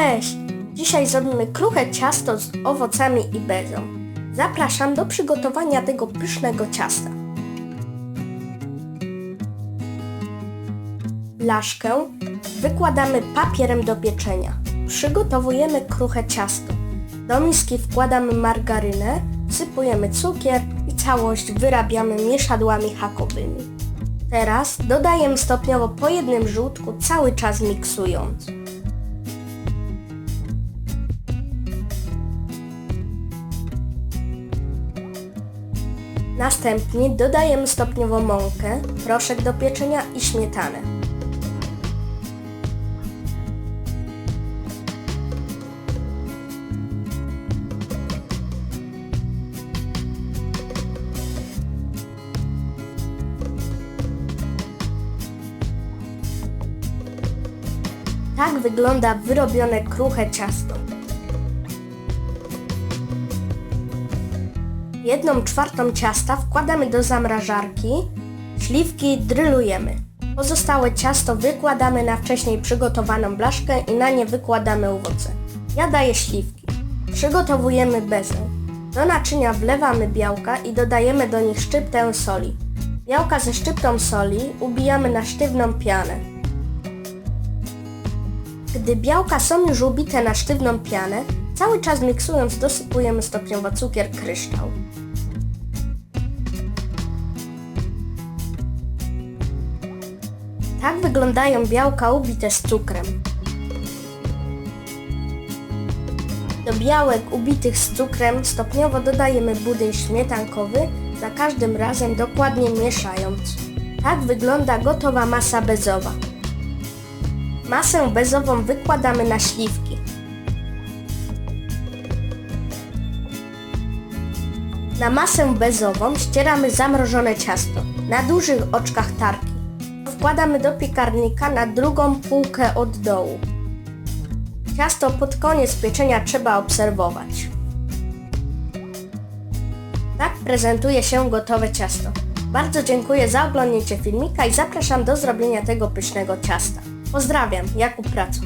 Cześć! Dzisiaj zrobimy kruche ciasto z owocami i bezą. Zapraszam do przygotowania tego pysznego ciasta. Blaszkę wykładamy papierem do pieczenia. Przygotowujemy kruche ciasto. Do miski wkładamy margarynę, wsypujemy cukier i całość wyrabiamy mieszadłami hakowymi. Teraz dodajemy stopniowo po jednym żółtku, cały czas miksując. Następnie dodajemy stopniowo mąkę, proszek do pieczenia i śmietanę. Tak wygląda wyrobione kruche ciasto. Jedną czwartą ciasta wkładamy do zamrażarki, śliwki drylujemy. Pozostałe ciasto wykładamy na wcześniej przygotowaną blaszkę i na nie wykładamy owoce. Ja daję śliwki. Przygotowujemy bezę. Do naczynia wlewamy białka i dodajemy do nich szczyptę soli. Białka ze szczyptą soli ubijamy na sztywną pianę. Gdy białka są już ubite na sztywną pianę, cały czas miksując dosypujemy stopniowo cukier kryształ. Tak wyglądają białka ubite z cukrem. Do białek ubitych z cukrem stopniowo dodajemy budyń śmietankowy, za każdym razem dokładnie mieszając. Tak wygląda gotowa masa bezowa. Masę bezową wykładamy na śliwki. Na masę bezową ścieramy zamrożone ciasto na dużych oczkach tarki. Wkładamy do piekarnika na drugą półkę od dołu. Ciasto pod koniec pieczenia trzeba obserwować. Tak prezentuje się gotowe ciasto. Bardzo dziękuję za oglądnięcie filmika i zapraszam do zrobienia tego pysznego ciasta. Pozdrawiam, Jakub Pracow.